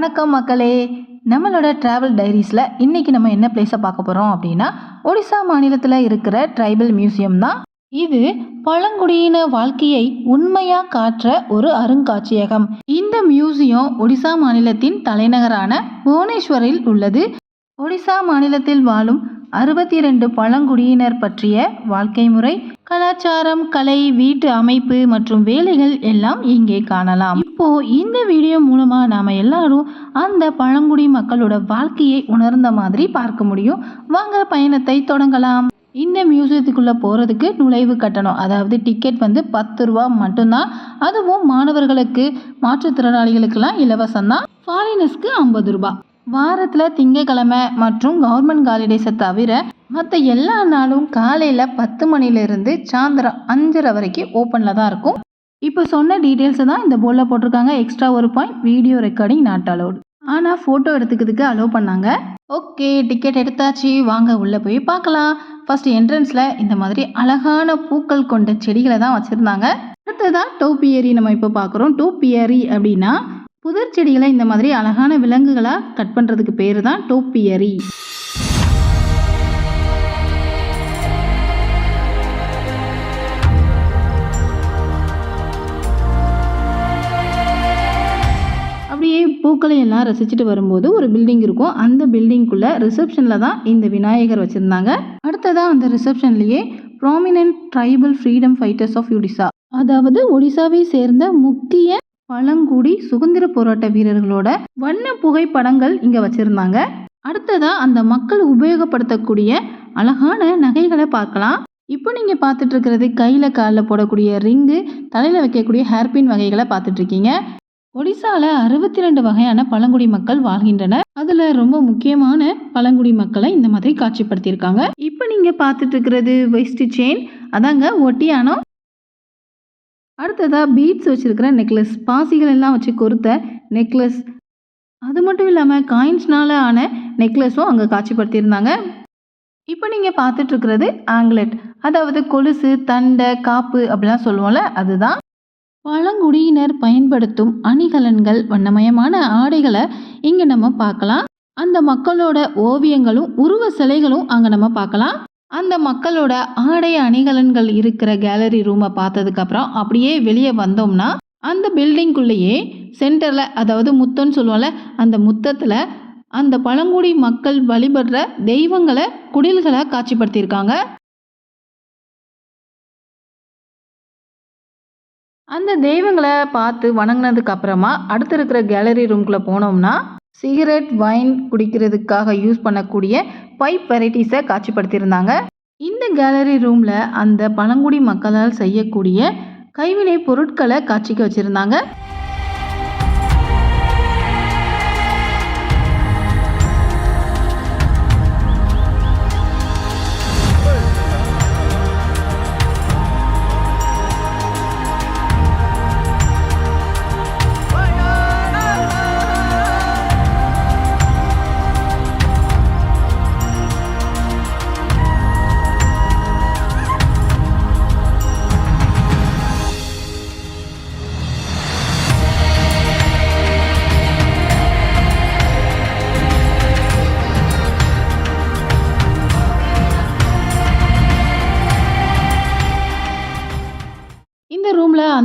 வணக்கம் மக்களே. நம்மளோட ட்ராவல் டைரிஸில் இன்றைக்கி நம்ம என்ன பிளேஸை பார்க்க போகிறோம் அப்படின்னா ஒடிசா மாநிலத்தில் இருக்கிற ட்ரைபல் மியூசியம் தான். இது பழங்குடியின வாழ்க்கையை உண்மையாக காற்ற ஒரு அருங்காட்சியகம். இந்த மியூசியம் ஒடிசா மாநிலத்தின் தலைநகரான புவனேஸ்வரில் உள்ளது. ஒடிசா மாநிலத்தில் வாழும் அறுபத்தி ரெண்டு பழங்குடியினர் பற்றிய வாழ்க்கை முறை கலாச்சாரம் கலை வீட்டு அமைப்பு மற்றும் வேலைகள் எல்லாம் இங்கே காணலாம். இப்போ இந்த வீடியோ மூலமா நாம எல்லாரும் அந்த பழங்குடி மக்களோட வாழ்க்கையை உணர்ந்த மாதிரி பார்க்க முடியும். வாங்க பயணத்தை தொடங்கலாம். இந்த மியூசியத்துக்குள்ள போறதுக்கு நுழைவு கட்டணம் அதாவது டிக்கெட் வந்து பத்து ரூபா மட்டும்தான். அதுவும் மாணவர்களுக்கு மாற்றுத்திறனாளிகளுக்கெல்லாம் இலவசம் தான் ஃபாரினர்ஸ்க்கு ஐம்பது ரூபாய் வாரத்தில் திங்கக்கிழமை மற்றும் கவர்மெண்ட் ஹாலிடேஸை தவிர மற்ற எல்லா நாளும் காலையில் பத்து மணிலேருந்து சாயந்தரம் அஞ்சரை வரைக்கும் ஓப்பனில் தான் இருக்கும். இப்போ சொன்ன டீட்டெயில்ஸை தான் இந்த போர்டில் போட்டிருக்காங்க. எக்ஸ்ட்ரா ஒரு point video recording not allowed ஆனால் ஃபோட்டோ எடுத்துக்கிறதுக்கு அலோவ் பண்ணாங்க. ஓகே டிக்கெட் எடுத்தாச்சு. வாங்க உள்ளே போய் பார்க்கலாம். ஃபர்ஸ்ட் என்ட்ரன்ஸில் இந்த மாதிரி அழகான பூக்கள் கொண்ட செடிகளை தான் வச்சுருந்தாங்க. அடுத்ததான் டோப்பியரி நம்ம இப்போ பார்க்குறோம். டோப்பியரி அப்படின்னா புதர் செடிகளை இந்த மாதிரி அழகான விலங்குகளாக கட் பண்ணுறதுக்கு பேர் தான் டோப்பியரி. அப்படியே பூக்களை எல்லாம் ரசிச்சுட்டு வரும்போது ஒரு பில்டிங் இருக்கும். அந்த பில்டிங்குள்ளே ரிசப்ஷனில் தான் இந்த விநாயகர் வச்சுருந்தாங்க. அடுத்ததாக அந்த ரிசப்ஷன்லேயே prominent tribal freedom fighters of Odisha அதாவது ஒடிசாவை சேர்ந்த முக்கிய பழங்குடி சுதந்திர போராட்ட வீரர்களோட வண்ண புகைப்படங்கள் இங்கே வச்சுருந்தாங்க. அடுத்ததா அந்த மக்கள் உபயோகப்படுத்தக்கூடிய அழகான நகைகளை பார்க்கலாம். இப்போ நீங்கள் பார்த்துட்டு இருக்கிறது கையில் காலில் போடக்கூடிய ரிங்கு தலையில் வைக்கக்கூடிய ஹேர்பின் வகைகளை பார்த்துட்டு இருக்கீங்க. ஒடிசால அறுபத்தி ரெண்டு வகையான பழங்குடி மக்கள் வாழ்கின்றனர். அதில் ரொம்ப முக்கியமான பழங்குடி மக்களை இந்த மாதிரி காட்சிப்படுத்தியிருக்காங்க. இப்போ நீங்கள் பார்த்துட்டு இருக்கிறது வெஸ்ட் செயின் அதாங்க ஒட்டியானம் அடுத்ததாக பீட்ஸ் வச்சுருக்கிற நெக்லஸ் பாசிகள் எல்லாம் வச்சு கொறுத்த நெக்லஸ் அது மட்டும் இல்லாமல் காயின்ஸ்னால ஆன நெக்லஸும் அங்கே காட்சிப்படுத்தியிருந்தாங்க. இப்போ நீங்கள் பார்த்துட்ருக்கிறது ஆங்லெட் அதாவது கொலுசு தண்டை காப்பு அப்படிலாம் சொல்லுவோம்ல அதுதான். பழங்குடியினர் பயன்படுத்தும் அணிகலன்கள் வண்ணமயமான ஆடைகளை இங்கே நம்ம பார்க்கலாம். அந்த மக்களோட ஓவியங்களும் உருவ சிலைகளும் அங்கே நம்ம பார்க்கலாம். அந்த மக்களோட ஆடை அணிகலன்கள் இருக்கிற கேலரி ரூமை பார்த்ததுக்கப்புறம் அப்படியே வெளியே வந்தோம்னா அந்த பில்டிங்குள்ளேயே சென்டரில் அதாவது முத்தம்னு சொல்லுவோம்ல அந்த முத்தத்தில் அந்த பழங்குடி மக்கள் வழிபடுற தெய்வங்களை குடில்களை காட்சிப்படுத்தியிருக்காங்க. அந்த தெய்வங்களை பார்த்து வணங்கினதுக்கு அப்புறமா அடுத்து இருக்கிற கேலரி ரூம்குள்ளே போனோம்னா சிகரெட் வைன் குடிக்கிறதுக்காக யூஸ் பண்ணக்கூடிய பைப் வெரைட்டிஸை காட்சிப்படுத்தியிருந்தாங்க. இந்த கேலரி ரூமில் அந்த பழங்குடி மக்களால் செய்யக்கூடிய கைவினை பொருட்களை காட்சிக்கு வச்சுருந்தாங்க.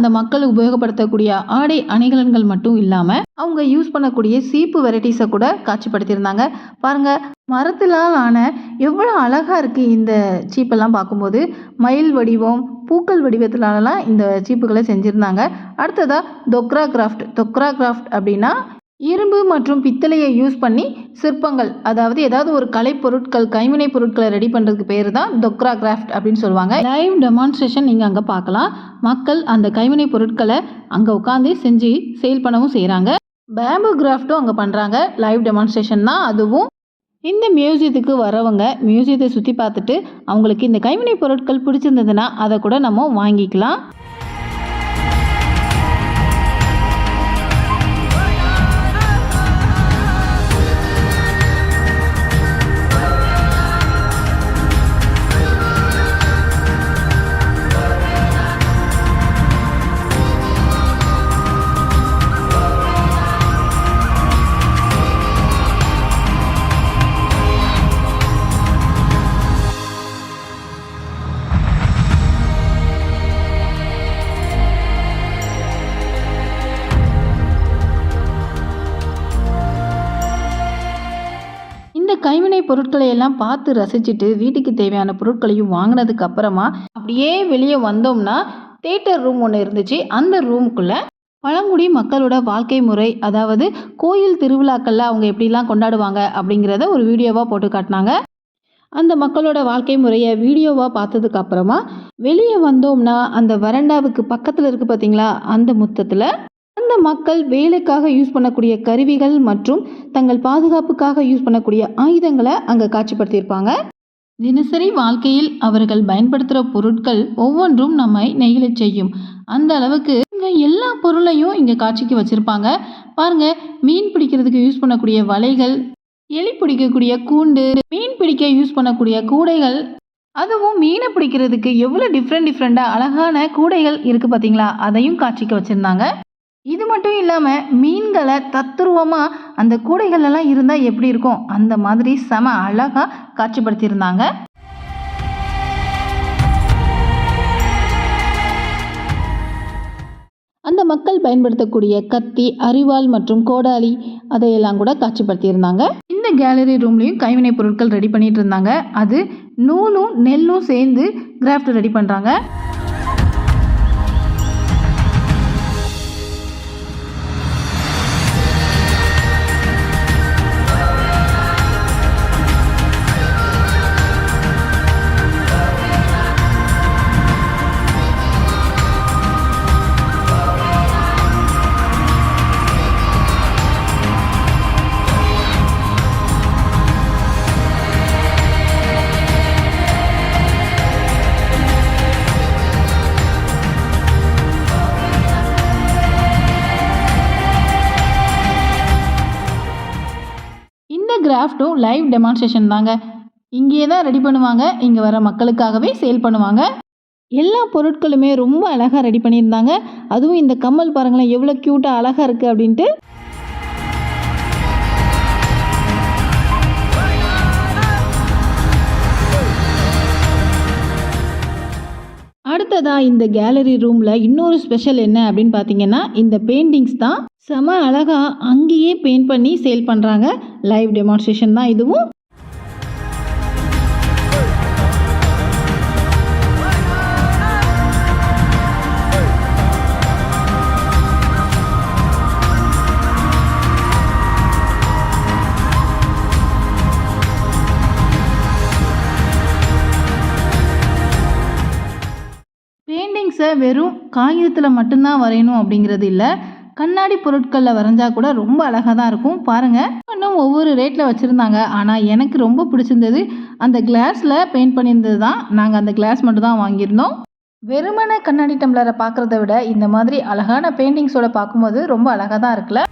அந்த மக்கள் உபயோகப்படுத்தக்கூடிய ஆடை அணிகலன்கள் மட்டும் இல்லாமல் அவங்க யூஸ் பண்ணக்கூடிய சீப்பு வெரைட்டிஸை கூட காட்சிப்படுத்தியிருந்தாங்க. பாருங்கள் மரத்திலால் ஆன எவ்வளோ அழகாக இருக்குது இந்த சீப்பெல்லாம் பார்க்கும்போது. மயில் வடிவம் பூக்கள் வடிவத்திலாலலாம் இந்த சீப்புகளை செஞ்சுருந்தாங்க. அடுத்ததாக தொக்ரா கிராஃப்ட் தொக்ரா கிராஃப்ட் அப்படின்னா இரும்பு மற்றும் பித்தளையை யூஸ் பண்ணி சிற்பங்கள் அதாவது ஏதாவது ஒரு கலைப்பொருட்கள் கைவினை பொருட்களை ரெடி பண்ணுறதுக்கு பேர் தான் தொக்ரா கிராஃப்ட் அப்படின்னு சொல்லுவாங்க. லைவ் டெமான்ஸ்ட்ரேஷன் நீங்கள் அங்கே பார்க்கலாம். மக்கள் அந்த கைவினை பொருட்களை அங்கே உட்காந்து செஞ்சு சேல் பண்ணவும் செய்கிறாங்க பேம்பு கிராஃப்ட்டும் அங்கே பண்ணுறாங்க லைவ் டெமான்ஸ்ட்ரேஷன் தான் அதுவும். இந்த மியூசியத்துக்கு வரவங்க மியூசியத்தை சுற்றி பார்த்துட்டு அவங்களுக்கு இந்த கைவினை பொருட்கள் பிடிச்சிருந்ததுன்னா அதை கூட நம்ம வாங்கிக்கலாம். கைவினை பொருட்களை எல்லாம் பார்த்து ரசிச்சுட்டு வீட்டுக்கு தேவையான பொருட்களையும் வாங்கினதுக்கு அப்புறமா அப்படியே வெளியே வந்தோம்னா தேட்டர் ரூம் ஒன்று இருந்துச்சு. அந்த ரூமுக்குள்ளே பழங்குடி மக்களோட வாழ்க்கை முறை அதாவது கோயில் திருவிழாக்களில் அவங்க எப்படிலாம் கொண்டாடுவாங்க அப்படிங்கிறத ஒரு வீடியோவாக போட்டு காட்டினாங்க. அந்த மக்களோட வாழ்க்கை முறையை வீடியோவாக பார்த்ததுக்கு அப்புறமா வெளியே வந்தோம்னா அந்த வறண்டாவுக்கு பக்கத்தில் இருக்குது பார்த்தீங்களா அந்த முத்தத்தில் அந்த மக்கள் வேலைக்காக யூஸ் பண்ணக்கூடிய கருவிகள் மற்றும் தங்கள் பாதுகாப்புக்காக யூஸ் பண்ணக்கூடிய ஆயுதங்களை அங்கே காட்சிப்படுத்தியிருப்பாங்க. தினசரி வாழ்க்கையில் அவர்கள் பயன்படுத்துகிற பொருட்கள் ஒவ்வொன்றும் நம்மை நெகிழ செய்யும். அந்த அளவுக்கு இங்கே எல்லா பொருளையும் இங்கே காட்சிக்கு வச்சுருப்பாங்க. பாருங்க மீன் பிடிக்கிறதுக்கு யூஸ் பண்ணக்கூடிய வலைகள் எலி பிடிக்கக்கூடிய கூண்டு மீன் பிடிக்க யூஸ் பண்ணக்கூடிய கூடைகள் அதுவும் மீனை பிடிக்கிறதுக்கு எவ்வளோ டிஃப்ரெண்ட் டிஃப்ரெண்ட்டாக அழகான கூடைகள் இருக்குது பார்த்தீங்களா அதையும் காட்சிக்கு வச்சுருந்தாங்க. இது மட்டும் இல்லாமல் மீன்களை தத்துருவமாக அந்த கூடைகளெல்லாம் இருந்தால் எப்படி இருக்கும்? அந்த மாதிரி செம அழகாக காட்சிப்படுத்தியிருந்தாங்க. அந்த மக்கள் பயன்படுத்தக்கூடிய கத்தி அரிவாள் மற்றும் கோடாலி அதையெல்லாம் கூட காட்சிப்படுத்தியிருந்தாங்க. இந்த கேலரி ரூம்லேயும் கைவினை பொருட்கள் ரெடி பண்ணிட்டு இருந்தாங்க. அது நூலும் நெல்லும் சேர்ந்து கிராஃப்ட் ரெடி பண்ணுறாங்க இந்த கிராஃப்ட்டும் லைவ் டெமான்ஸ்ட்ரேஷன் தாங்க. இங்கேயே தான் ரெடி பண்ணுவாங்க. இங்கே வர மக்களுக்காகவே சேல் பண்ணுவாங்க. எல்லா பொருட்களுமே ரொம்ப அழகாக ரெடி பண்ணியிருந்தாங்க. அதுவும் இந்த கம்மல் பாருங்களேன் எவ்வளோ க்யூட்டாக அழகாக இருக்குது அப்படின்ட்டு. அடுத்ததாக இந்த கேலரி ரூமில் இன்னொரு ஸ்பெஷல் என்ன அப்படின்னு பார்த்தீங்கன்னா இந்த பெயிண்டிங்ஸ் தான். செம அழகாக அங்கேயே பெயிண்ட் பண்ணி சேல் பண்ணுறாங்க லைவ் டெமான்ஸ்ட்ரேஷன் தான் இதுவும். பெயிண்டிங்ஸை வெறும் காகிதத்தில் மட்டும்தான் வரையணும் அப்படிங்கிறது இல்லை. கண்ணாடி பொருட்களில் வரைஞ்சா கூட ரொம்ப அழகாக தான் இருக்கும். பாருங்கள் இன்னும் ஒவ்வொரு ரேட்டில் வச்சுருந்தாங்க. ஆனால் எனக்கு ரொம்ப பிடிச்சிருந்தது. அந்த கிளாஸில் பெயிண்ட் பண்ணியிருந்தது தான். நாங்கள் அந்த கிளாஸ் மட்டும் தான் வாங்கியிருந்தோம். வெறுமன கண்ணாடி டம்ளரை பார்க்குறத விட இந்த மாதிரி அழகான பெயிண்டிங்ஸோட பார்க்கும்போது ரொம்ப அழகாக தான் இருக்குல்ல?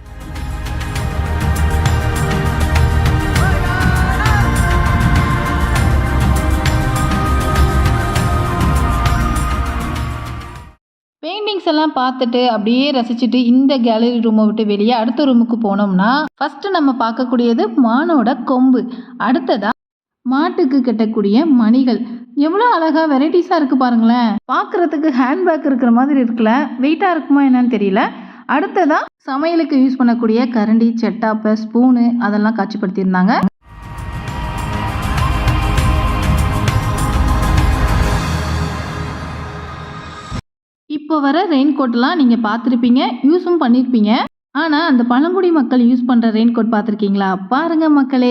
பெயிண்டிங்ஸ் எல்லாம் பார்த்துட்டு அப்படியே ரசிச்சுட்டு இந்த கேலரி ரூமை விட்டு வெளியே அடுத்த ரூமுக்கு போனோம்னா ஃபர்ஸ்ட் நம்ம பார்க்கக்கூடியது மானோட கொம்பு. அடுத்ததா மாட்டுக்கு கட்டக்கூடிய மணிகள். எவ்வளோ அழகாக வெரைட்டிஸாக இருக்குது பாருங்களேன். பார்க்குறதுக்கு ஹேண்ட்பேக் இருக்கிற மாதிரி இருக்குல்ல? வெயிட்டாக இருக்குமா என்னன்னு தெரியல. அடுத்ததாக சமையலுக்கு யூஸ் பண்ணக்கூடிய கரண்டி செட்டாப்பை ஸ்பூனு அதெல்லாம் காட்சிப்படுத்தியிருந்தாங்க. இப்போ வர ரெயின் கோட்லாம் நீங்கள் பார்த்துருப்பீங்க யூஸும் பண்ணியிருப்பீங்க ஆனால் அந்த பழங்குடி மக்கள் யூஸ் பண்ணுற ரெயின் கோட் பார்த்துருக்கீங்களா? பாருங்கள் மக்களே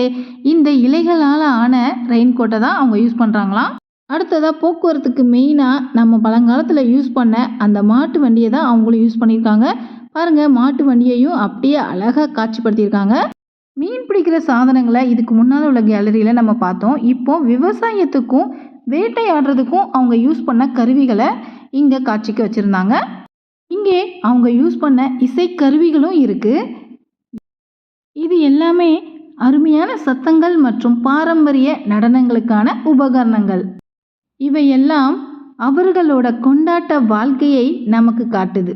இந்த இலைகளால் ஆன ரெயின் கோட்டை தான் அவங்க யூஸ் பண்ணுறாங்களாம் அடுத்ததாக போக்குவரத்துக்கு மெயினாக நம்ம பழங்காலத்தில் யூஸ் பண்ண அந்த மாட்டு வண்டியை தான் அவங்களும் யூஸ் பண்ணியிருக்காங்க. பாருங்கள் மாட்டு வண்டியையும் அப்படியே அழகாக காட்சிப்படுத்தியிருக்காங்க. மீன் பிடிக்கிற சாதனங்களை இதுக்கு முன்னால் உள்ள கேலரியில் நம்ம பார்த்தோம். இப்போ விவசாயத்துக்கும் வேட்டையாடுறதுக்கும் அவங்க யூஸ் பண்ண கருவிகளை இங்கே காட்சிக்கு வச்சுருந்தாங்க. இங்கே அவங்க யூஸ் பண்ண இசைக்கருவிகளும் இருக்குது இது எல்லாமே அருமையான சத்தங்கள் மற்றும் பாரம்பரிய நடனங்களுக்கான உபகரணங்கள். இவையெல்லாம் அவர்களோட கொண்டாட்ட வாழ்க்கையை நமக்கு காட்டுது.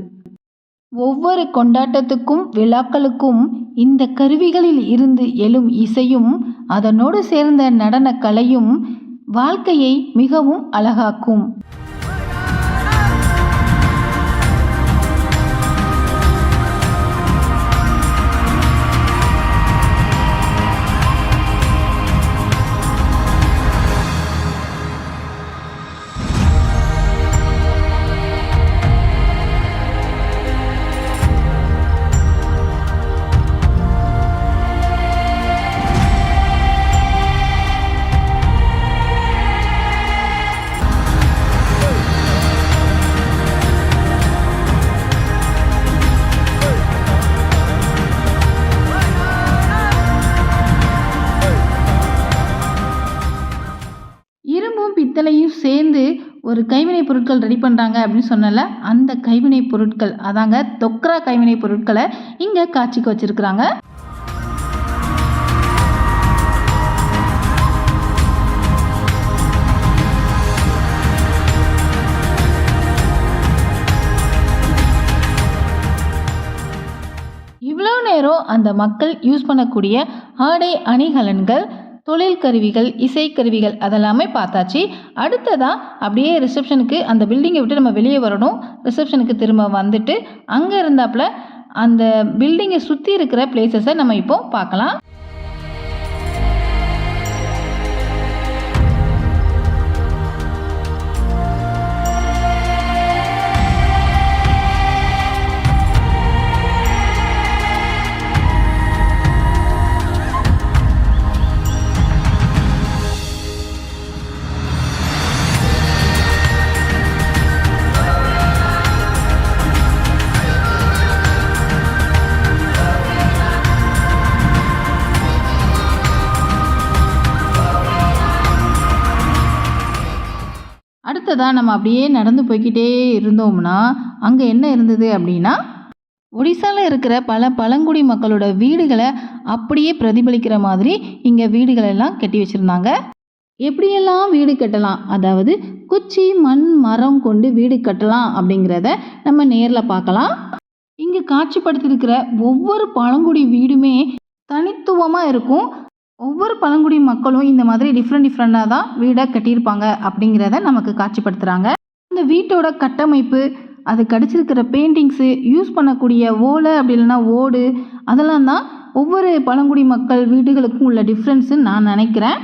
ஒவ்வொரு கொண்டாட்டத்துக்கும் விழாக்களுக்கும் இந்த கருவிகளில் இருந்து எழும் இசையும் அதனோடு சேர்ந்த நடன கலையும் வாழ்க்கையை மிகவும் அழகாக்கும். ஒரு கைவினைப் பொருட்கள் ரெடி பண்ணுறாங்க அப்படின்னு சொன்னல அந்த கைவினைப் பொருட்கள் அதாங்க தொக்ரா கைவினைப் பொருட்களை இங்கே காட்சிக்கு வச்சுருக்குறாங்க. இவ்வளோ நேரம் அந்த மக்கள் யூஸ் பண்ணக்கூடிய ஆடை அணிகலன்கள் தொழில் கருவிகள் இசைக்கருவிகள் அதெல்லாமே பார்த்தாச்சு. அடுத்ததாக அப்படியே ரிசப்ஷனுக்கு அந்த பில்டிங்கை விட்டு நம்ம வெளியே வரணும். ரிசப்ஷனுக்கு திரும்ப வந்துட்டு அங்கே இருந்தாப்புல அந்த பில்டிங்கை சுற்றி இருக்கிற பிளேசஸை நம்ம இப்போ பார்க்கலாம். தான் நம்ம அப்படியே நடந்து போய்க்கிட்டே இருந்தோம்னா அங்கே என்ன இருந்தது அப்படின்னா ஒடிசாவில் இருக்கிற பல பழங்குடி மக்களோட வீடுகளை அப்படியே பிரதிபலிக்கிற மாதிரி இங்கே வீடுகளெல்லாம் கட்டி வச்சுருந்தாங்க. எப்படியெல்லாம் வீடு கட்டலாம்? அதாவது குச்சி மண் மரம் கொண்டு வீடு கட்டலாம் அப்படிங்கிறத நம்ம நேரில் பார்க்கலாம். இங்கே காட்சிப்படுத்தியிருக்கிற ஒவ்வொரு பழங்குடி வீடுமே தனித்துவமாக இருக்கும். ஒவ்வொரு பழங்குடி மக்களும் இந்த மாதிரி டிஃப்ரெண்ட் டிஃப்ரெண்ட்டாக தான் வீடை கட்டியிருப்பாங்க அப்படிங்கிறத நமக்கு காட்சிப்படுத்துகிறாங்க இந்த வீட்டோட கட்டமைப்பு அது கடிச்சிருக்கிற பெயிண்டிங்ஸு யூஸ் பண்ணக்கூடிய ஓலை அப்படி இல்லைன்னா ஓடு அதெல்லாம் தான் ஒவ்வொரு பழங்குடி மக்கள் வீடுகளுக்கும் உள்ள டிஃப்ரென்ஸுன்னு நான் நினைக்கிறேன்.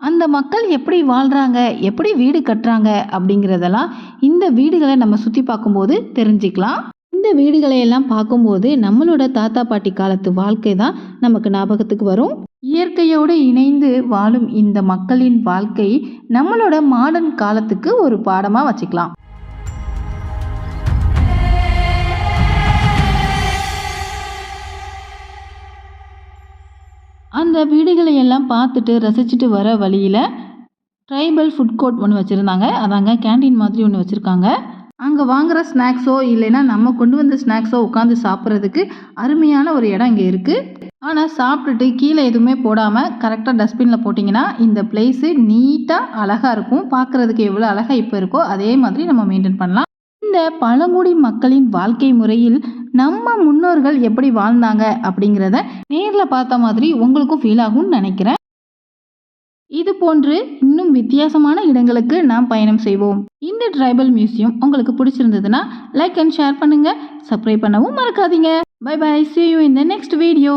அந்த மக்கள் எப்படி வாழ்கிறாங்க எப்படி வீடு கட்டுறாங்க அப்படிங்கிறதெல்லாம் இந்த வீடுகளை நம்ம சுற்றி பார்க்கும்போது தெரிஞ்சுக்கலாம். இந்த வீடுகளை எல்லாம் பார்க்கும்போது நம்மளோட தாத்தா பாட்டி காலத்து வாழ்க்கை தான் நமக்கு ஞாபகத்துக்கு வரும். இயற்கையோடு இணைந்து வாழும் இந்த மக்களின் வாழ்க்கை நம்மளோட மாடர்ன் காலத்துக்கு ஒரு பாடமாக வச்சுக்கலாம். அந்த வீடுகளை எல்லாம் பார்த்துட்டு ரசிச்சுட்டு வர வழியில் ட்ரைபல் ஃபுட் கோர்ட் ஒன்று வச்சுருந்தாங்க. அதாங்க கேண்டீன் மாதிரி ஒன்று வச்சுருக்காங்க. அங்கே வாங்குகிற ஸ்நாக்ஸோ இல்லைன்னா நம்ம கொண்டு வந்த ஸ்நாக்ஸோ உட்காந்து சாப்பிட்றதுக்கு அருமையான ஒரு இடம் இங்கே இருக்குது ஆனால் சாப்பிட்டுட்டு கீழே எதுவுமே போடாமல் கரெக்டாக டஸ்ட்பினில் போட்டிங்கன்னா இந்த பிளேஸு நீட்டாக அழகாக இருக்கும். பார்க்குறதுக்கு எவ்வளோ அழகாக இப்போ இருக்கோ அதே மாதிரி நம்ம மெயின்டைன் பண்ணலாம். இந்த பழங்குடி மக்களின் வாழ்க்கை முறையில் நம்ம முன்னோர்கள் எப்படி வாழ்ந்தாங்க அப்படிங்கிறத நேரில் பார்த்த மாதிரி உங்களுக்கும் ஃபீல் ஆகும்னு நினைக்கிறேன். இது போன்று இன்னும் வித்தியாசமான இடங்களுக்கு நாம் பயணம் செய்வோம். இந்த ட்ரைபல் மியூசியம் உங்களுக்கு பிடிச்சிருந்ததுன்னா லைக் அண்ட் ஷேர் பண்ணுங்க. சப்ஸ்கிரைப் பண்ணவும் மறக்காதீங்க. பை பை சி யூ இந்த நெக்ஸ்ட் வீடியோ